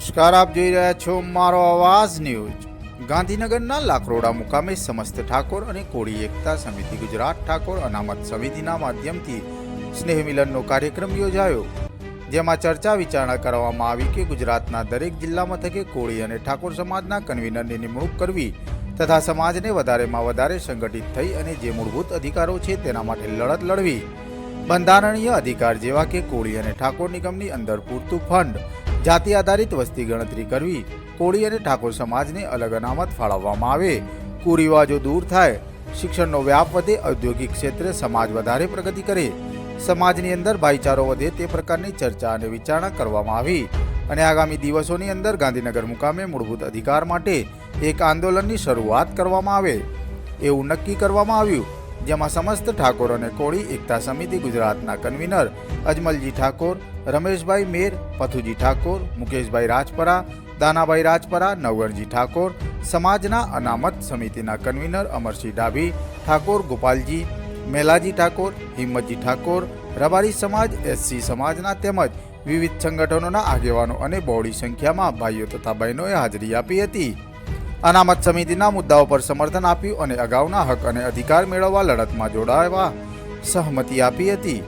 નમસ્કાર, આપ જોઈ રહ્યા છો મારો અવાજ ન્યૂઝ. ગાંધીનગરના લાકરોડા મુકામે સમસ્ત ઠાકોર અને કોળી એકતા સમિતિ ગુજરાત ઠાકોર અનામત સમિતિના માધ્યમથી સ્નેહ મિલનનો કાર્યક્રમ યોજાયો. જેમાં ચર્ચા વિચારણા કરવામાં આવી કે ગુજરાતના દરેક જિલ્લા મથકે કોળી અને ઠાકોર સમાજના કન્વીનરની નિમણૂક કરવી તથા સમાજને વધારેમાં વધારે સંગઠિત થઈ અને જે મૂળભૂત અધિકારો છે તેના માટે લડત લડવી. બંધારણીય અધિકાર જેવા કે કોળી અને ઠાકોર નિગમની અંદર પૂરતું ફંડ જાતિ આધારિત વસ્તી ગણતરી કરવી, કોળી અને ઠાકોર સમાજને અલગ અનામત ફાળવવામાં આવે. કુરિવાજો દૂર થાય. શિક્ષણનો વ્યાપ વધે, ઔદ્યોગિક ક્ષેત્રે સમાજ વધારે પ્રગતિ કરે. સમાજની અંદર ભાઈચારો વધે તે પ્રકારની ચર્ચા અને વિચારણા કરવામાં આવી. અને આગામી દિવસોની અંદર ગાંધીનગર મુકામે મૂળભૂત અધિકાર માટે એક આંદોલનની શરૂઆત કરવામાં આવે. એવું નક્કી કરવામાં આવ્યું. જેમાં સમસ્ત ઠાકોર અને કોળી એકતા સમિતિ ગુજરાતના કન્વીનર અજમલજી ઠાકોર, રમેશભાઈ મેર, પથુજી ઠાકોર, મુકેશભાઈ રાજપરા, દાનાભાઈ રાજપરા, નવગણજી ઠાકોર, સમાજના અનામત સમિતિના કન્વીનર અમરસિંહ ડાભી, ઠાકોર ગોપાલજી, મેલાજી ઠાકોર, હિંમતજી ઠાકોર, રબારી સમાજ, એસસી સમાજના તેમજ વિવિધ સંગઠનોના આગેવાનો અને બહોળી સંખ્યામાં ભાઈઓ તથા બહેનોએ હાજરી આપી હતી. અનામત સમિતિના મુદ્દાઓ પર સમર્થન આપ્યું અને અગાઉના હક અને અધિકાર મેળવવા લડતમાં જોડાવા સહમતિ આપી હતી.